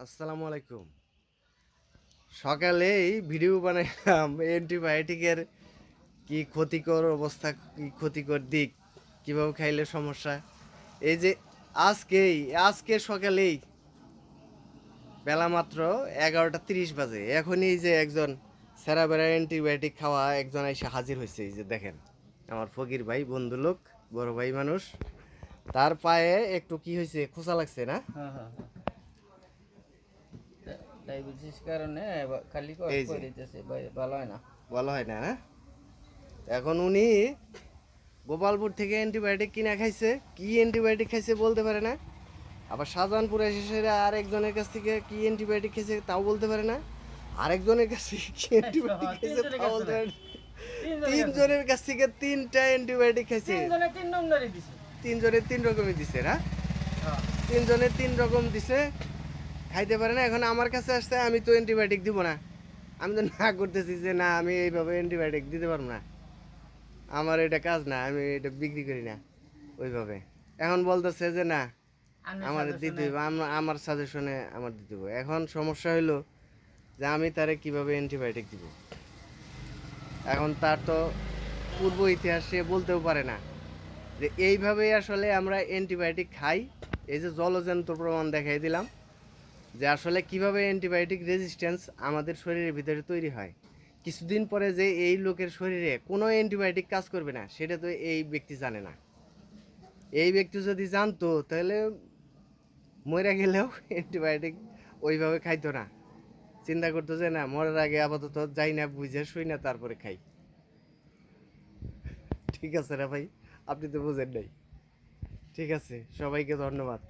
আসসালামু আলাইকুম। সকালেই ভিডিও বানাইলাম অ্যান্টিবায়োটিকের কি ক্ষতিকর অবস্থা, কি ক্ষতিকর দিক, কীভাবে খাইলে সমস্যা। এই যে আজকেই, আজকে সকালেই বেলা মাত্র এগারোটা তিরিশ বাজে। এখনই যে একজন সেরা সেরাবেরা অ্যান্টিবায়োটিক খাওয়া একজন এসে হাজির হয়েছে, এই যে দেখেন। আমার ফকির ভাই, বন্ধু লোক, বড় ভাই মানুষ। তার পায়ে একটু কি হয়েছে খোসা লাগছে না? হ্যাঁ হ্যাঁ ডায়াবেটিস কারণে খালি দিতেছে ভালো হয় না। ভালো হয় না না এখন উনি গোপালপুর থেকে অ্যান্টিবায়োটিক কিনা খাইছে কি অ্যান্টিবায়োটিক খাইছে বলতে পারে না। আবার শাহজাহানপুর এসে আরেকজনের কাছ থেকে কি অ্যান্টিবায়োটিক খাইছে তাও বলতে পারে না। আরেকজনের কাছ থেকে কি অ্যান্টিবায়োটিক খাইছে তিনজনের তাও বলতে পারে তিনজনের কাছ থেকে। তিনটা অ্যান্টিবায়োটিক খাইছে। তিনজনের তিন রকমের দিছে। না? হ্যাঁ। তিনজনের তিন রকম দিছে। খাইতে পারে না এখন আমার কাছে আসছে আমি তো অ্যান্টিবায়োটিক দিব না। আমি তো না করতেছি যে না আমি এইভাবে অ্যান্টিবায়োটিক দিতে পারব না। আমার এটা কাজ না আমি এটা বিক্রি করি না ওইভাবে। এখন বলতেছে যে না আমার দিতে হইব আমার সাজেশনে আমার দিতে হইব এখন সমস্যা হইল যে আমি তারে কীভাবে অ্যান্টিবায়োটিক দিব? এখন তার তো পূর্ব ইতিহাস সে বলতেও পারে না যে এইভাবেই আসলে আমরা অ্যান্টিবায়োটিক খাই। এই যে জলজন্ত প্রমাণ দেখাই দিলাম। যে আসলে কীভাবে অ্যান্টিবায়োটিক রেজিস্ট্যান্স আমাদের শরীরের ভিতরে তৈরি হয়। কিছুদিন পরে যে এই লোকের শরীরে কোনো অ্যান্টিবায়োটিক কাজ করবে না, সেটা তো এই ব্যক্তি জানে না। এই ব্যক্তি যদি জানতো, তাহলে মরে গেলেও অ্যান্টিবায়োটিক ওইভাবে খাইতো না। চিন্তা করতো যে না, মরার আগে আপাতত যাই না, বুঝে শুই না, তারপরে খাই। ঠিক আছে রে ভাই, আপনি তো বুঝেন নাই। ঠিক আছে, সবাইকে ধন্যবাদ।